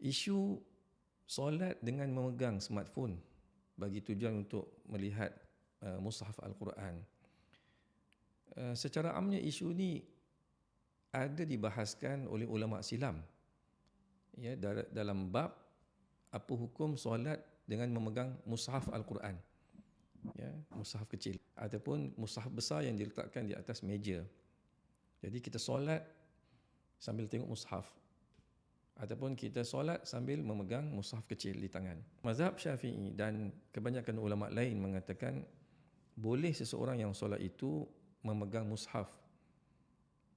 isu solat dengan memegang smartphone bagi tujuan untuk melihat uh, mushaf al-Quran. Uh, secara amnya isu ni ada dibahaskan oleh ulama silam. Ya dalam bab apa hukum solat dengan memegang mushaf al-Quran. Ya, mushaf kecil ataupun mushaf besar yang diletakkan di atas meja. Jadi kita solat sambil tengok mushaf ataupun kita solat sambil memegang mushaf kecil di tangan. Mazhab Syafi'i dan kebanyakan ulama lain mengatakan boleh seseorang yang solat itu memegang mushaf.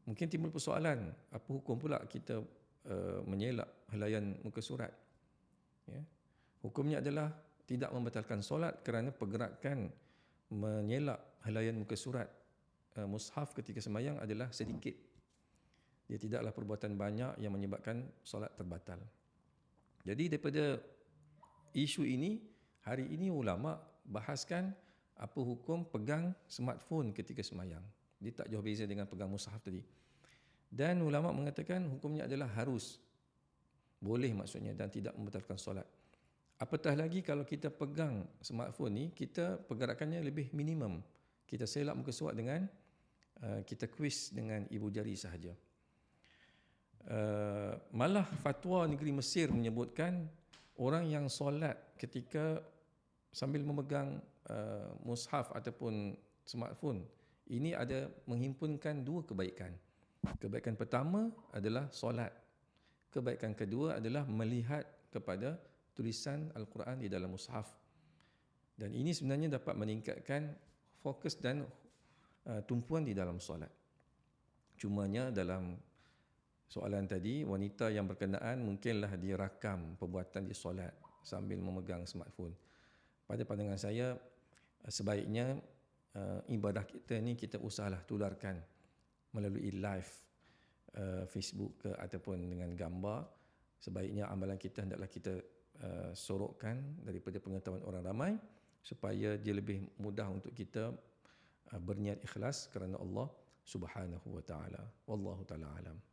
Mungkin timbul persoalan, apa hukum pula kita uh, menyelak helaian muka surat? Ya. Hukumnya adalah tidak membatalkan solat kerana pergerakan menyelak helaian muka surat uh, mushaf ketika semayang adalah sedikit dia tidaklah perbuatan banyak yang menyebabkan solat terbatal. Jadi daripada isu ini, hari ini ulama bahaskan apa hukum pegang smartphone ketika semayang. Dia tak jauh beza dengan pegang mushaf tadi. Dan ulama mengatakan hukumnya adalah harus. Boleh maksudnya dan tidak membatalkan solat. Apatah lagi kalau kita pegang smartphone ni, kita pergerakannya lebih minimum. Kita selak muka surat dengan uh, kita quiz dengan ibu jari sahaja. Uh, malah fatwa negeri Mesir menyebutkan orang yang solat ketika sambil memegang uh, mushaf ataupun smartphone ini ada menghimpunkan dua kebaikan. Kebaikan pertama adalah solat. Kebaikan kedua adalah melihat kepada tulisan Al-Quran di dalam mushaf. Dan ini sebenarnya dapat meningkatkan fokus dan uh, tumpuan di dalam solat. Cumanya dalam soalan tadi, wanita yang berkenaan mungkinlah dia rakam perbuatan di solat sambil memegang smartphone. Pada pandangan saya, eh, sebaiknya uh, ibadah kita ni kita usahlah tularkan melalui live uh, Facebook ke ataupun dengan gambar. Sebaiknya amalan kita hendaklah kita uh, sorokkan daripada pengetahuan orang ramai supaya dia lebih mudah untuk kita uh, berniat ikhlas kerana Allah Subhanahu wa taala. Wallahu taala alam.